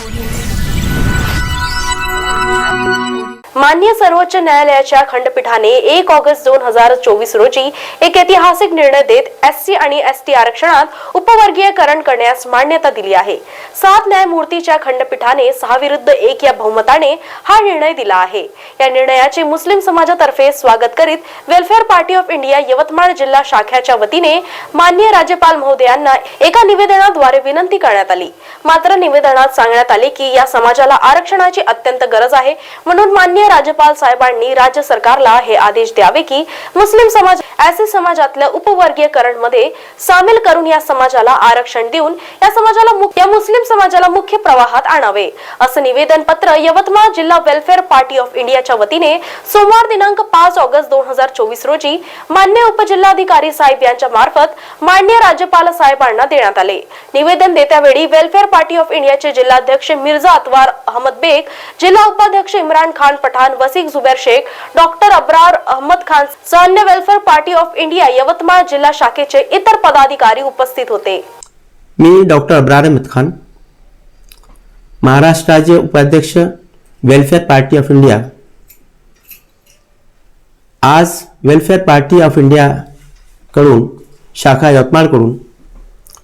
Audio मान्य सर्वोच्च न्यायालयाच्या खंडपीठाने एक ऑगस्ट दोन हजार चोवीस रोजी एक ऐतिहासिक निर्णय देत एस सी आणि एस टी आरक्षणात उपवर्गीयकरण करण्यास मान्यता दिली आहे. सात न्यायमूर्तीच्या खंडपीठाने सहा विरुद्ध एक या बहुमताने हा निर्णय दिला आहे. या निर्णयाचे मुस्लिम समाजातर्फे स्वागत करीत welfare party of India Yavatmal जिल्हा शाखेच्या वतीने मान्य राज्यपाल महोदयांना एका निवेदनाद्वारे विनंती करण्यात आली. मात्र निवेदनात सांगण्यात आले की या समाजाला आरक्षणाची अत्यंत गरज आहे म्हणून मान्य माननीय राज्यपाल साहेबांनी राज्य सरकारला हे आदेश द्यावे की मुस्लिम समाज एसी समाजातल्या उपवर्गीयकरणमध्ये सामील करून या समाजाला आरक्षण देऊन या समाजाला या मुस्लिम समाजाला मुख्य प्रवाहात आणावे. असं निवेदन पत्र यवतमाळ जिल्हा वेलफेअर पार्टी ऑफ इंडियाच्या वतीने सोमवार दिनांक पाच ऑगस्ट दोन हजार चोवीस रोजी मान्य उपजिल्हाधिकारी साहेब यांच्या मार्फत मान्य राज्यपाल साहेबांना देण्यात आले. निवेदन देत्यावेळी वेलफेअर पार्टी ऑफ इंडियाचे जिल्हाध्यक्ष मिर्झा अतवार अहमद बेग जिल्हा उपाध्यक्ष इम्रान खान पठाण वसीक जुबेर शेख डॉक्टर अब्रार अहमद खान सैन्य welfare party of India Yavatmal जिल्हा शाखेचे इतर पदाधिकारी उपस्थित होते. मी डॉक्टर अब्रार अहमद खान महाराष्ट्राचे उपाध्यक्ष वेलफेअर पार्टी ऑफ इंडिया. आज वेलफेअर पार्टी ऑफ इंडियाकडून शाखा यवतमाळकडून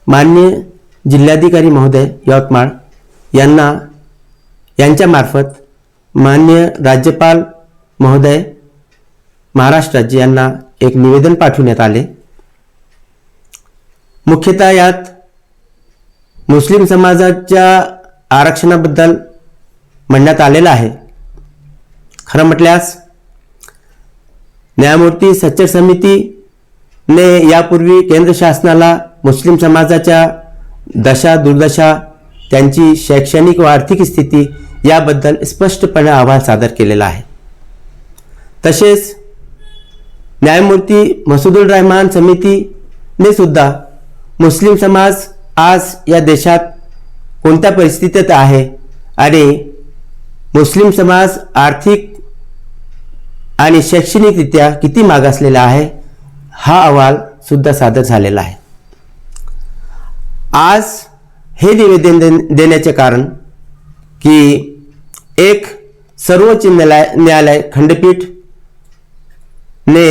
मान्य जिल्हाधिकारी महोदय यवतमाळ यांना यांच्यामार्फत मान्य राज्यपाल महोदय महाराष्ट्र राज्य यांना एक निवेदन पाठवण्यात आले. मुख्यतः यात मुस्लिम समाजाच्या आरक्षणाबद्दल म्हणण्यात आलेलं आहे. खरं म्हटल्यास न्यायमूर्ती सच्चर समितीने यापूर्वी केंद्र शासनाला मुस्लिम समाजाच्या दशा दुर्दशा त्यांची शैक्षणिक व आर्थिक स्थिती याबद्दल स्पष्टपणे अहवाल सादर केलेला आहे. तसेच न्यायमूर्ती मसुदुल रहमान समितीने सुद्धा मुस्लिम समाज आज या देशात कोणत्या परिस्थितीत आहे आणि मुस्लिम समाज आर्थिक आणि शैक्षणिकरित्या किती मागासलेला आहे हा अहवाल सुद्धा सादर झालेला आहे. आज हे निवेदन दे- देण्याचे कारण की एक सर्वोच्च न्यायालय न्यायालय खंडपीठ ने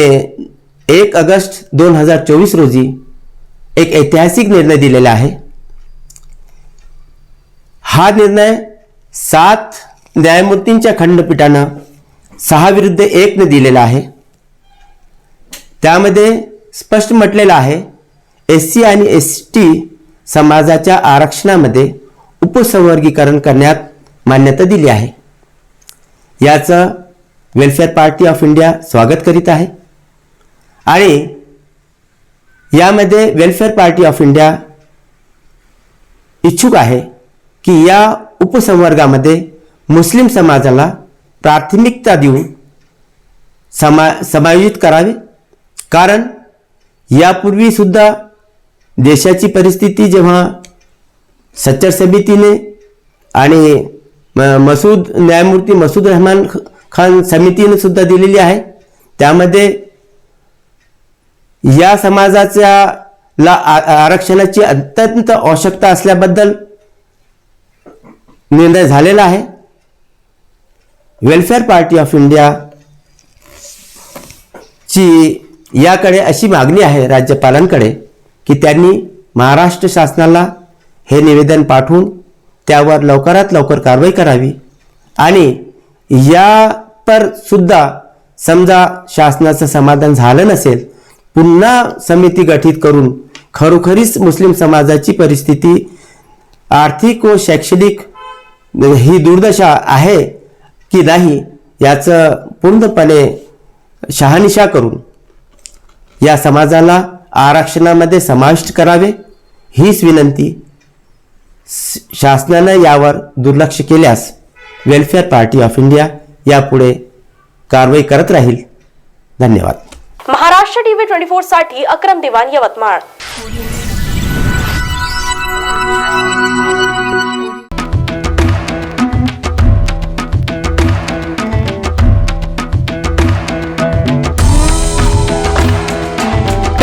एक ऑगस्ट दोन हजार चोवीस रोजी एक ऐतिहासिक निर्णय दिलेला आहे. हा निर्णय सात न्यायमूर्तींच्या खंडपीठानं सहा विरुद्ध एकने दिलेला आहे. त्यामध्ये स्पष्ट म्हटलेलं आहे एस सी आणि एस टी समाजाच्या आरक्षणामध्ये उपसंवर्गीकरण करण्यात मान्यता दिली आहे. याचं वेलफेअर पार्टी ऑफ इंडिया स्वागत करीत आहे. आणि यामध्ये वेलफेअर पार्टी ऑफ इंडिया इच्छुक आहे की या उपसंवर्गामध्ये मुस्लिम समाजाला प्राथमिकता देऊन समा समायोजित करावे. कारण यापूर्वीसुद्धा देशाची परिस्थिती जेव्हा सच्चर समितीने आणि मसूद न्यायमूर्ती मसूद रहमान खान समितीने सुद्धा दिलेली आहे. त्यामध्ये या समाजाच्या ला आ- आरक्षणाची अत्यंत आवश्यकता असल्याबद्दल निर्णय झालेला आहे. वेलफेअर पार्टी ऑफ इंडिया ची याकडे अशी मागणी आहे राज्यपालांकडे की त्यांनी महाराष्ट्र शासनाला हे निवेदन पाठवून त्यावर लवकरात लवकर कारवाई करावी. आणि या पर सुद्धा समजा शासनाचं समाधान झालं नसेल पुन्हा समिती गठीत करून खरोखरीच मुस्लिम समाजाची परिस्थिती आर्थिक व शैक्षणिक ही दुर्दशा आहे की नाही याचं पूर्णपणे शहानिशा करून या समाजाला आरक्षणामध्ये समाविष्ट करावे हीच विनंती शासनानं यावर दुर्लक्ष केल्यास वेलफेअर पार्टी ऑफ इंडिया यापुढे कारवाई करत राहील. धन्यवाद. महाराष्ट्र टीव्ही ट्वेंटी फोरसाठी अक्रम दिवाण यवतमाळ.